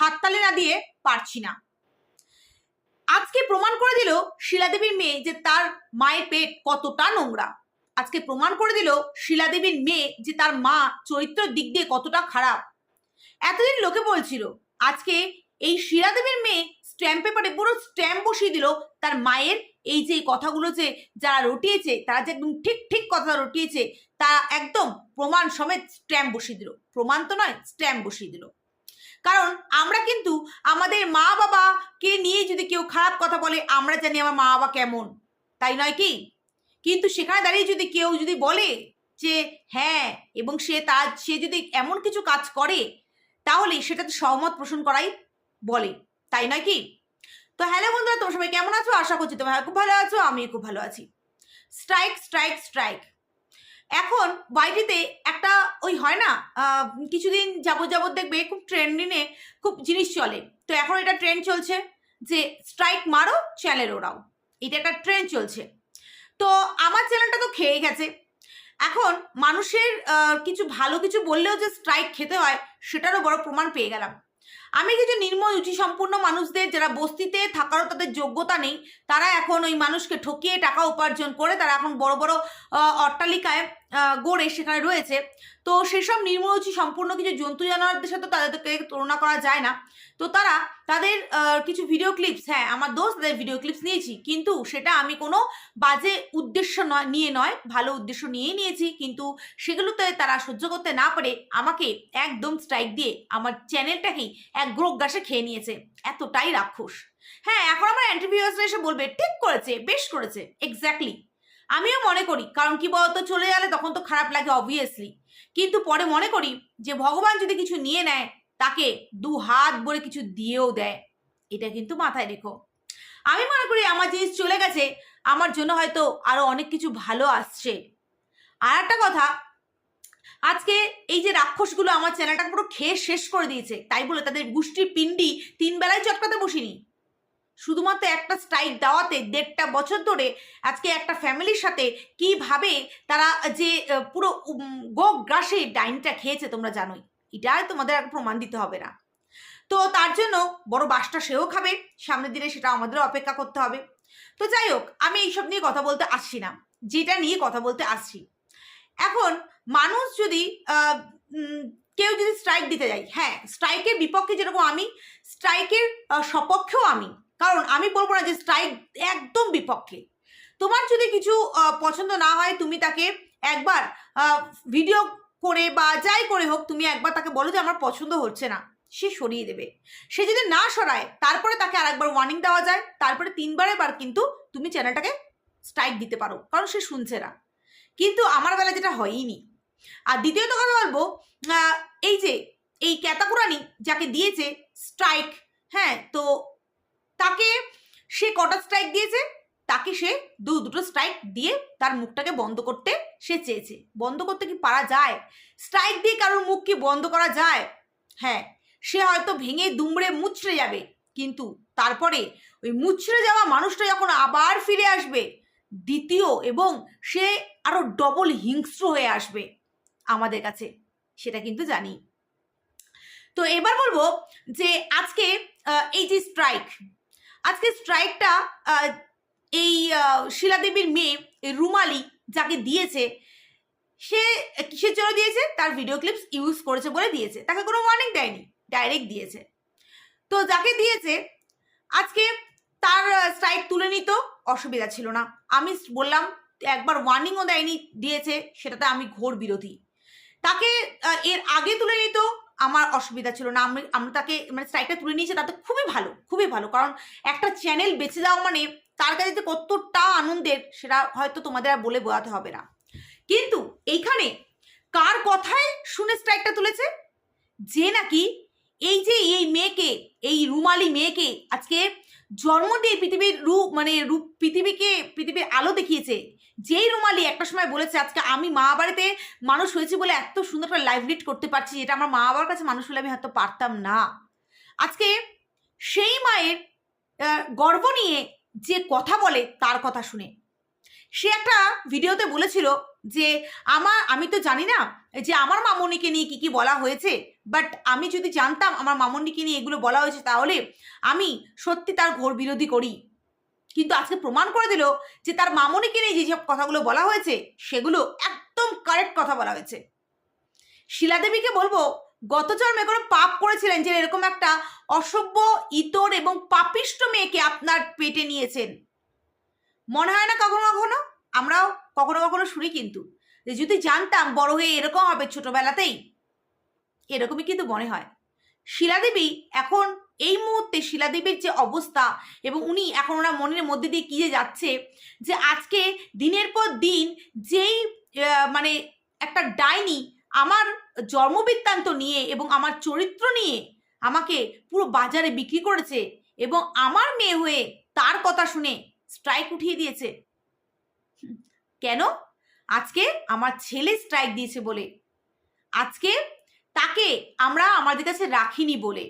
হাততালি না দিয়ে পারছি না। আজকে প্রমাণ করে দিল শিলাদেবীর মেয়ে যে তার মায়ের পেট কতটা নোংরা। আজকে প্রমাণ করে দিল শিলাদেবীর মেয়ে যে তার মা চরিত্রের দিক দিয়ে কতটা খারাপ। এতদিন লোকে বলছিল, আজকে এই শিলাদেবীর মেয়ে স্ট্যাম্প পেপারে পুরো স্ট্যাম্প বসিয়ে দিল তার মায়ের এই যে কথাগুলো যে যারা রটিয়েছে, তারা যে একদম ঠিক ঠিক কথা রটিয়েছে তা একদম প্রমাণ সমেত স্ট্যাম্প বসিয়ে দিল। প্রমাণ তো নয় স্ট্যাম্প বসিয়ে দিল। কারণ আমরা কিন্তু আমাদের মা বাবাকে নিয়ে যদি কেউ খারাপ কথা বলে, আমরা জানি আমার মা বাবা কেমন। তাই নয় কি? কিন্তু সেখানে দাঁড়িয়ে যদি কেউ যদি বলে যে হ্যাঁ এবং সে তার সে যদি এমন কিছু কাজ করে, তাহলে সেটাতে সহমত পোষণ করাই বলে। তাই নয় কি? তো হ্যালো বন্ধুরা, তোমার সবাই কেমন আছো? আশা করছি তোমরা খুব ভালো আছো আমি খুব ভালো আছি। স্ট্রাইক স্ট্রাইক স্ট্রাইক এখন বাইটিতে একটা ওই হয় না কিছুদিন যাবত যাবত দেখবে খুব ট্রেন্ডিংয়ে খুব জিনিস চলে। তো এখন এটা ট্রেন্ড চলছে যে স্ট্রাইক মারো চ্যানেল ওরাও এটা একটা ট্রেন্ড চলছে। তো আমার চ্যানেলটা তো খেয়ে গেছে। এখন মানুষের কিছু ভালো কিছু বললেও যে স্ট্রাইক খেতে হয়, সেটারও বড় প্রমাণ পেয়ে গেলাম। আমি কিছু নির্ম রুচি সম্পূর্ণ মানুষদের, যারা বস্তিতে থাকারও তাদের যোগ্যতা নেই, তারা এখন ওই মানুষকে ঠকিয়ে টাকা উপার্জন করে, তারা এখন বড় বড় অট্টালিকায় গড়ে সেখানে রয়েছে। তো সেসব নির্মরুচি সম্পূর্ণ কিছু জন্তু জানোয়ারদের সাথে তাদেরকে তুলনা করা যায় না। তো তারা তাদের কিছু ভিডিও ক্লিপস হ্যাঁ আমার দোষ তাদের ভিডিও ক্লিপস নিয়েছি। কিন্তু সেটা আমি কোনো বাজে উদ্দেশ্য নয়, নিয়ে নয়, ভালো উদ্দেশ্য নিয়েই নিয়েছি। কিন্তু সেগুলোতে তারা সহ্য করতে না পারে, আমাকে একদম স্ট্রাইক দিয়ে আমার চ্যানেলটাকেই এক গাছে খেয়ে নিয়েছে। এতটাই রাক্ষস। হ্যাঁ এখন আমার ইন্টারভিউয়ার্সরা এসে বলবে, ঠিক করেছে, বেশ করেছে এক্স্যাক্টলি আমিও মনে করি, কারণ কি বলতো, চলে গেলে তখন তো খারাপ লাগে অবভিয়াসলি কিন্তু পরে মনে করি যে ভগবান যদি কিছু নিয়ে নেয়, তাকে দু হাত ভরে কিছু দিয়েও দেয়, এটা কিন্তু মাথায় রেখো। আমি মনে করি আমার জিনিস চলে গেছে, আমার জন্য হয়তো আরও অনেক কিছু ভালো আসছে। আর একটা কথা, আজকে এই যে রাক্ষসগুলো আমার চ্যানেলটাকে পুরো খেয়ে শেষ করে দিয়েছে, তাই বলে তাদের গোষ্ঠীর পিণ্ডি তিন বেলায় চটকাতে বসিনি। শুধুমাত্র একটা স্ট্রাইক দেওয়াতে দেড়টা বছর ধরে আজকে একটা ফ্যামিলির সাথে কীভাবে তারা যে পুরো গো গ্রাসে ডাইনটা খেয়েছে তোমরা জানোই। এটাই তোমাদের আর প্রমাণ দিতে হবে না। তো তার জন্য বড় বাসটা সেও খাবে, সামনের দিনে সেটা আমাদের অপেক্ষা করতে হবে। তো যাই হোক, আমি এইসব নিয়ে কথা বলতে আসছি না। যেটা নিয়ে কথা বলতে আসছি। এখন মানুষ যদি কেউ যদি স্ট্রাইক দিতে যায় হ্যাঁ স্ট্রাইকের বিপক্ষে যেরকম আমি, স্ট্রাইকের সপক্ষেও আমি কারণ আমি বলব না যে স্ট্রাইক একদম বিপক্ষে। তোমার যদি কিছু পছন্দ না হয়, তুমি তাকে একবার ভিডিও করে বা যাই করে হোক, তুমি একবার তাকে বলো যে আমার পছন্দ হচ্ছে না। সে সরিয়ে দেবে। সে যদি না সরায়, তারপরে তাকে আরেকবার ওয়ার্নিং দেওয়া যায়। তারপরে তিনবারে বার কিন্তু তুমি চ্যানেলটাকে স্ট্রাইক দিতে পারো, কারণ সে শুনছে না। কিন্তু আমার বেলা যেটা হয়ইনি। আর দ্বিতীয়ত কথা বলব এই যে, এই ক্যাতাকুরানি যাকে দিয়েছে স্ট্রাইক হ্যাঁ তো তাকে সে কটা স্ট্রাইক দিয়েছে, তাকে সে দু, দুটো স্ট্রাইক দিয়ে তার মুখটাকে বন্ধ করতে সে চেয়েছে। বন্ধ করতে কি পারা যায়? স্ট্রাইক দিয়ে কারোর মুখ কি বন্ধ করা যায়? হ্যাঁ সে হয়তো ভেঙে দুমড়ে মুচড়ে যাবে, কিন্তু তারপরে ওই মুচড়ে যাওয়া মানুষটা যখন আবার ফিরে আসবে, দ্বিতীয় এবং সে আরও ডবল হিংস্র হয়ে আসবে আমাদের কাছে, সেটা কিন্তু জানি। তো এবার বলব যে আজকে এই যে স্ট্রাইক আজকে স্ট্রাইকটা এই শিলাদেবীর মেয়ে রুমালি যাকে দিয়েছে, সে কিসের জন্য দিয়েছে? তার ভিডিও ক্লিপস ইউজ করেছে বলে দিয়েছে। তাকে কোনো ওয়ার্নিং দেয়নি ডাইরেক্ট দিয়েছে। তো যাকে দিয়েছে, আজকে তার স্ট্রাইক তুলে নিত, অসুবিধা ছিল না। আমি বললাম, একবার ওয়ার্নিংও দেয়নি, দিয়েছে, সেটাতে আমি ঘোর বিরোধী। তাকে এর আগে তুলে আমার অসুবিধা ছিল না। আমি আমরা তাকে মানে স্ট্রাইকটা তুলে নিয়েছি, তাতে খুবই ভালো খুবই ভালো। কারণ একটা চ্যানেল বেঁচে যাওয়া মানে তার কাছে যে কতটা আনন্দের, সেটা হয়তো তোমাদের আর বলে বোঝাতে হবে না। কিন্তু এইখানে কার কথায় শুনে স্ট্রাইকটা তুলেছে? যে নাকি এই যে এই মেয়েকে, এই রুমালি মেয়েকে আজকে জন্ম দিয়ে পৃথিবীর রূপ মানে রূপ, পৃথিবীকে, পৃথিবীর আলো দেখিয়েছে যেই রুমালি একটা সময় বলেছে, আজকে আমি মা বাড়িতে মানুষ হয়েছি বলে এত সুন্দর একটা লাইভ লিড করতে পারছি, যেটা আমার মা বাবার কাছে মানুষ হলে আমি হয়তো পারতাম না। আজকে সেই মায়ের গর্ব নিয়ে যে কথা বলে তার কথা শুনে। সে একটা ভিডিওতে বলেছিল যে, আমার, আমি তো জানি না যে আমার মামনিকে নিয়ে কি কি বলা হয়েছে বাট আমি যদি জানতাম আমার মামনিকে নিয়ে এগুলো বলা হয়েছে তাহলে আমি সত্যি তার ঘোর বিরোধী করি। কিন্তু আজকে প্রমাণ করে দিল যে তার মামনিকে নিয়ে যেসব কথাগুলো বলা হয়েছে, সেগুলো একদম কারেক্ট কথা বলা হয়েছে। শিলাদেবীকে বলব, গত জন্মে কোনো পাপ করেছিলেন যে এরকম একটা অসভ্য, ইতর এবং পাপিষ্ট মেয়েকে আপনার পেটে নিয়েছেন? মনে হয় না কখনো কখনো? আমরাও কখনো কখনো শুনি কিন্তু। যে যদি জানতাম বড় হয়ে এরকম হবে ছোটবেলাতেই, এরকমই কিন্তু মনে হয়। শিলাদেবী এখন এই মুহূর্তে শিলাদেবীর যে অবস্থা এবং উনি এখন ওনার মনের মধ্যে দিয়ে কি যে যাচ্ছে, যে আজকে দিনের পর দিন যেই মানে একটা ডাইনি আমার জন্মবৃত্তান্ত নিয়ে এবং আমার চরিত্র নিয়ে আমাকে পুরো বাজারে বিক্রি করেছে এবং আমার মেয়ে হয়ে তার কথা শুনে স্ট্রাইক উঠিয়ে দিয়েছে। কেন? আজকে আমার ছেলে স্ট্রাইক দিয়েছে বলে। আজকে তাকে আমরা আমাদের কাছে রাখিনি বলে।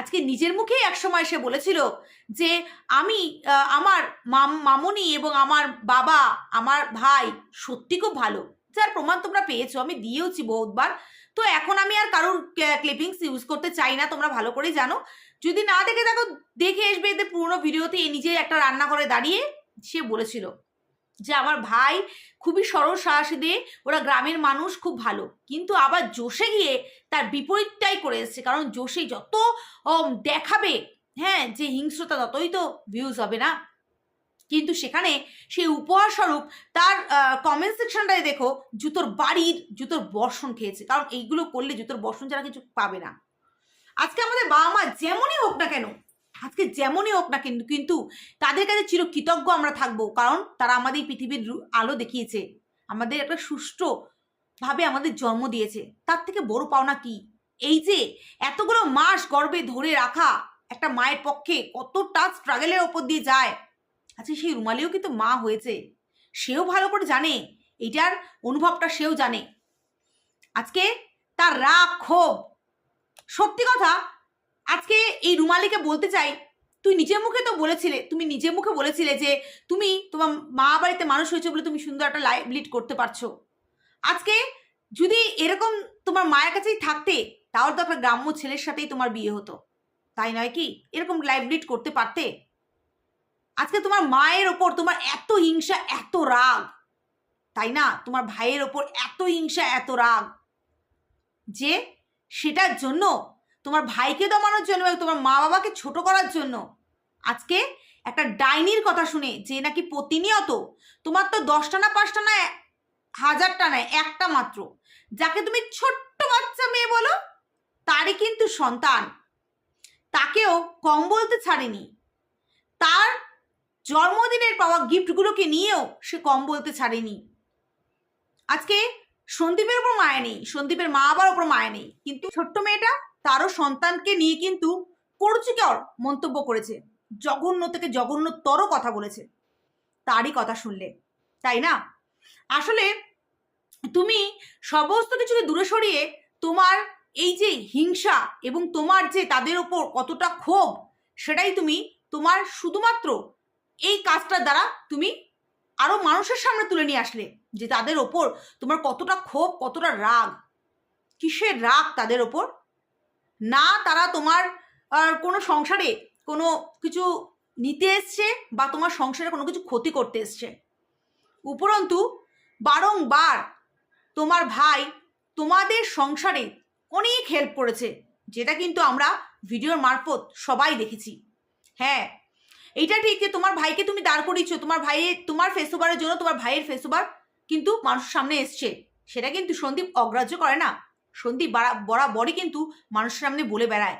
আজকে নিজের মুখেই একসময় সে বলেছিল যে আমি আমার মাম- মামনি এবং আমার বাবা, আমার ভাই সত্যি খুব ভালো। যার প্রমাণ তোমরা পেয়েছ, আমি দিয়েওছি বহুতবার। তো এখন আমি আর কারোর ক্লিপিংস ইউজ করতে চাই না, তোমরা ভালো করেই জানো। যদি না দেখে দেখো দেখে আসবে এদের পুরোনো ভিডিওতে নিজে একটা রান্না করে দাঁড়িয়ে সে বলেছিল। যে আমার ভাই খুবই সরল সাহসী দিয়ে ওরা গ্রামের মানুষ খুব ভালো। কিন্তু আবার জোশে গিয়ে তার বিপরীতটাই করে এসছে। কারণ জোশে যত দেখাবে হ্যাঁ যে হিংস্রতা ততই তো ভিউজ হবে না। কিন্তু সেখানে সেই উপহার স্বরূপ তার কমেন্ট সেকশনটায় দেখো জুতোর বাড়ির জুতোর বর্ষণ খেয়েছে। কারণ এইগুলো করলে জুতোর বর্ষণ ছাড়া কিছু পাবে না। আজকে আমাদের বাবা মা যেমনই হোক না কেন আজকে যেমনই হোক না কিন্তু কিন্তু তাদের কাছে চির কৃতজ্ঞ আমরা থাকব, কারণ তারা আমাদের পৃথিবীর আলো দেখিয়েছে, আমাদের একটা সুষ্ঠু ভাবে আমাদের জন্ম দিয়েছে। তার থেকে বড় পাওনা কি? এই যে এতগুলো মাস গর্ভে ধরে রাখা একটা মায়ের পক্ষে কতটা স্ট্রাগলের ওপর দিয়ে যায়। আচ্ছা সেই রুমালিও কিন্তু মা হয়েছে, সেও ভালো করে জানে এটার অনুভবটা সেও জানে। আজকে তার রাগ, ক্ষোভ, সত্যি কথা আজকে এই রুমালিকে বলতে চাই, তুই নিজের মুখে তো বলেছিলে, তুমি নিজের মুখে বলেছিলে যে তুমি তোমার মা বাড়িতে মানুষ হয়েছে বলে তুমি সুন্দর একটা লাইফ লিড করতে পারছ। আজকে যদি এরকম তোমার মায়ের কাছেই থাকতে, তাহলে তো একটা গ্রাম্য ছেলের সাথেই তোমার বিয়ে হতো। তাই নয় কি? এরকম লাইফ লিড করতে পারতে? আজকে তোমার মায়ের ওপর তোমার এত হিংসা, এত রাগ। তাই না? তোমার ভাইয়ের ওপর এত হিংসা, এত রাগ। যে সেটার জন্য তোমার ভাইকে দমানোর জন্য এবং তোমার মা বাবাকে ছোট করার জন্য। আজকে একটা ডাইনির কথা শুনে যে নাকি প্রতিনিয়ত তোমার তো দশটা না পাঁচটা না হাজারটা নয় একটা মাত্র। যাকে তুমি ছোট্ট বাচ্চা মেয়ে বলো, তারই কিন্তু সন্তান। তাকেও কম বলতে ছাড়েনি। তার জন্মদিনের পাওয়া গিফটগুলোকে নিয়েও সে কম বলতে ছাড়েনি। আজকে সন্দীপের ওপর মায়া নেই, সন্দীপের মা বাবার ওপর মায়া নেই। কিন্তু ছোট্ট মেয়েটা তারও সন্তানকে নিয়ে কিন্তু করুচিকর মন্তব্য করেছে। জঘন্য থেকে জঘন্যতর কথা বলেছে। তারই কথা শুনলে, তাই না? আসলে তুমি সমস্ত কিছুকে দূরে সরিয়ে তোমার এই যে হিংসা এবং তোমার যে তাদের ওপর কতটা ক্ষোভ, সেটাই তুমি তোমার শুধুমাত্র এই কাজটার দ্বারা তুমি আরও মানুষের সামনে তুলে নিয়ে আসলে যে তাদের ওপর তোমার কতটা ক্ষোভ, কতটা রাগ। কিসের রাগ তাদের ওপর? না তারা তোমার কোনো সংসারে কোনো কিছু নিতে এসছে বা তোমার সংসারে কোনো কিছু ক্ষতি করতে এসছে। উপরন্তু বারংবার তোমার ভাই তোমাদের সংসারে অনেক হেল্প করেছে, যেটা কিন্তু আমরা ভিডিওর মারফত সবাই দেখেছি। হ্যাঁ এইটা ঠিক যে তোমার ভাইকে তুমি দাঁড় করিয়েছো, তোমার ভাইয়ের তোমার ফেসওভারের জন্য তোমার ভাইয়ের ফেসওভার কিন্তু মানুষের সামনে এসছে। সেটা কিন্তু সন্দীপ অগ্রাহ্য করে না। সন্দীপ বারা- বরাবরই কিন্তু মানুষের সামনে বলে বেড়ায়।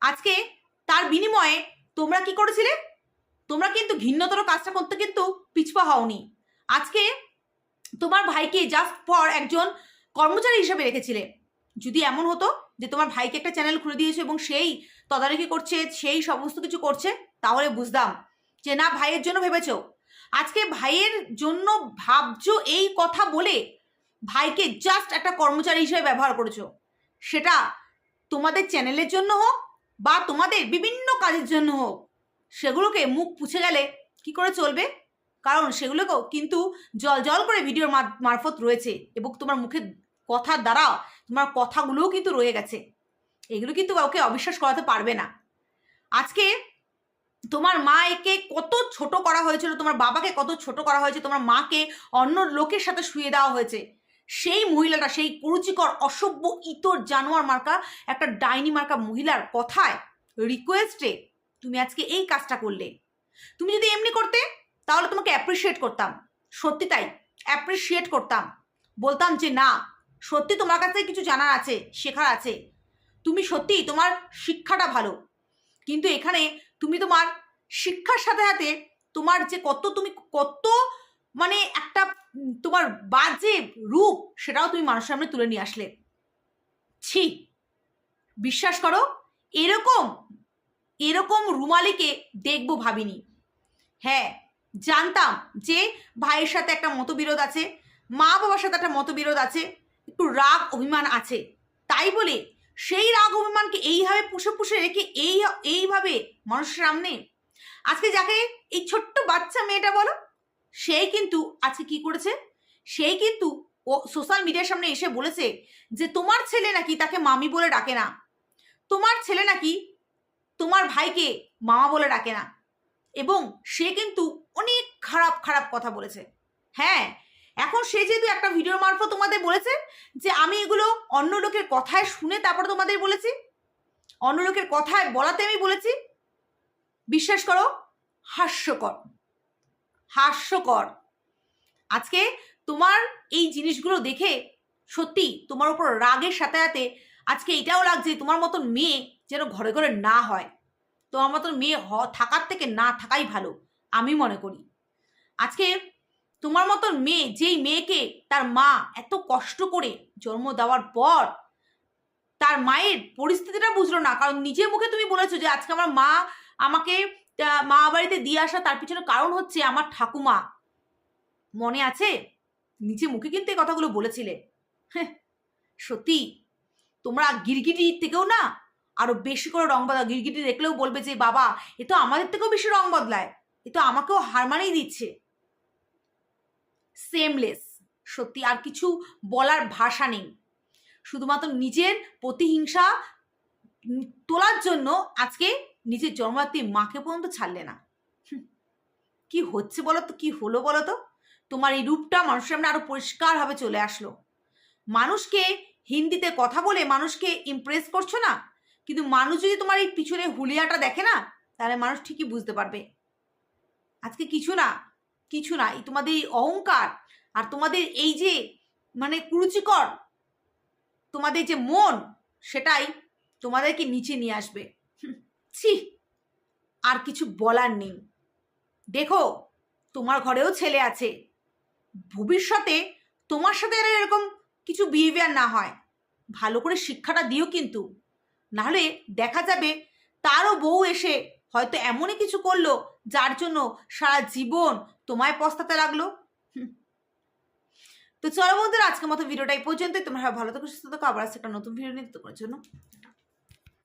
আজকে তার বিনিময়ে তোমরা কি করেছিলে? তোমরা কিন্তু ঘিন্নতর কাজটা করতে কিন্তু পিছপা হওনি। আজকে তোমার ভাইকে জাস্ট ফর একজন কর্মচারী হিসেবে রেখেছিলে। যদি এমন হতো যে তোমার ভাইকে একটা চ্যানেল খুলে দিয়েছে এবং সেই তদারকি করছে, সেই সমস্ত কিছু করছে, তাহলে বুঝতাম যে না, ভাইয়ের জন্য ভেবেছ। আজকে ভাইয়ের জন্য ভাবছ এই কথা বলে ভাইকে জাস্ট একটা কর্মচারী হিসেবে ব্যবহার করেছ। সেটা তোমাদের চ্যানেলের জন্য হোক বা তোমাদের বিভিন্ন কাজের জন্য হোক, সেগুলোকে মুখ পুছে গেলে কি করে চলবে? কারণ সেগুলোকেও কিন্তু জল জল করে ভিডিওর মারফত রয়েছে এবং তোমার মুখে কথার দ্বারা তোমার কথাগুলোও কিন্তু রয়ে গেছে। এগুলো কিন্তু কাউকে অবিশ্বাস করাতে পারবে না। আজকে তোমার মা একে কত ছোট করা হয়েছিল, তোমার বাবাকে কত ছোট করা হয়েছে, তোমার মাকে অন্য লোকের সাথে শুয়ে দেওয়া হয়েছে। সেই মহিলাটা, সেই কুরুচিকর, অসভ্য, ইতর জানোয়ার মার্কা, একটা ডাইনি মার্কা মহিলার কথায় রিকোয়েস্টে তুমি আজকে এই কাজটা করলে। তুমি যদি এমনি করতে, তাহলে তোমাকে অ্যাপ্রিসিয়েট করতাম। সত্যি তাই অ্যাপ্রিসিয়েট করতাম। বলতাম যে, না, সত্যি তোমার কাছে কিছু জানার আছে, শেখার আছে। তুমি সত্যি তোমার শিক্ষাটা ভালো। কিন্তু এখানে তুমি তোমার শিক্ষার সাথে সাথে তোমার যে কত তুমি কত মানে একটা তোমার বাজে রূপ সেটাও তুমি মানুষের সামনে তুলে নিয়ে আসলে। ছি, বিশ্বাস করো, এরকম এরকম রুমালিকে দেখব ভাবিনি। হ্যাঁ জানতাম যে ভাইয়ের সাথে একটা মতবিরোধ আছে, মা বাবার সাথে একটা মতবিরোধ আছে, একটু রাগ অভিমান আছে। তাই বলে সেই রাগ অভিমানকে এইভাবে পুষে পুষে রেখে এই, এইভাবে মানুষের সামনে? আজকে যাকে এই ছোট্ট বাচ্চা মেয়েটা বলো সেই কিন্তু আজকে কি করেছে? সেই কিন্তু ও সোশ্যাল মিডিয়ার সামনে এসে বলেছে যে, তোমার ছেলে নাকি তাকে মামি বলে ডাকে না। তোমার ছেলে নাকি তোমার ভাইকে মামা বলে ডাকে না। এবং সে কিন্তু অনেক খারাপ খারাপ কথা বলেছে। হ্যাঁ এখন সে যেহেতু একটা ভিডিওর মারফত তোমাদের বলেছে যে, আমি এগুলো অন্য লোকের কথায় শুনে তারপর তোমাদের বলেছি। অন্য লোকের কথায় বলাতে আমি বলেছি। বিশ্বাস করো, হাস্যকর। হাস্যকর। আজকে তোমার এই জিনিসগুলো দেখে সত্যি তোমার উপর রাগের সাথে সাথে আজকে এটাও লাগছে তোমার মতন মেয়ে যেন ঘরে ঘরে না হয়। তোমার মতন মেয়ে হ, থাকার থেকে না থাকাই ভালো, আমি মনে করি। আজকে তোমার মতন মেয়ে, যেই মেয়েকে তার মা এত কষ্ট করে জন্ম দেওয়ার পর তার মায়ের পরিস্থিতিটা বুঝলো না, কারণ নিজের মুখে তুমি বলেছ যে আজকে আমার মা আমাকে মা বাড়িতে দিয়ে আসা তার পিছনে কারণ হচ্ছে আমার ঠাকুমা। মনে আছে? নিজে মুখে কিন্তু এই কথাগুলো বলেছিলে। হ্যাঁ, সত্যি। তোমরা গিরগিটির থেকেও না আরও বেশি করে রং বদলা গিরগিটি দেখলেও বলবে যে বাবা এ তো আমাদের থেকেও বেশি রং বদলায়। এ তো আমাকেও হার মানেই দিচ্ছে। সেমলেস সত্যি আর কিছু বলার ভাষা নেই। শুধুমাত্র নিজের প্রতিহিংসা তোলার জন্য আজকে নিজের জন্মদাত্রী মাকে পর্যন্ত ছাড়লে না। কি হচ্ছে বলো তো কি হলো বলো তো তোমার এই রূপটা মানুষের সামনে আরও পরিষ্কারভাবে চলে আসলো। মানুষকে হিন্দিতে কথা বলে মানুষকে ইমপ্রেস করছ না? কিন্তু মানুষ যদি তোমার এই পিছনে হুলিয়াটা দেখে না, তাহলে মানুষ ঠিকই বুঝতে পারবে। আজকে কিছু না কিছু না, এই তোমাদের এই অহংকার আর তোমাদের এই যে মানে কুরুচিকর, তোমাদের যে মন, সেটাই তোমাদেরকে নিচে নিয়ে আসবে। ছি, আর কিছু বলার নেই। দেখো, তোমার ঘরেও ছেলে আছে। ভবিষ্যতে তোমার সাথে এরকম কিছু বিহেভিয়ার না হয়। ভালো করে শিক্ষাটা দিও কিন্তু। নাহলে দেখা যাবে তারও বউ এসে হয়তো এমনই কিছু করল যার জন্য সারা জীবন তোমায় পস্তাতে লাগল। তো চলো বন্ধুরা, আজকের মতো ভিডিওটা এই পর্যন্তই। তোমরা ভালো থাকো, সুস্থ থাকো। আবার একটা নতুন ভিডিও নিয়ে তোমার জন্য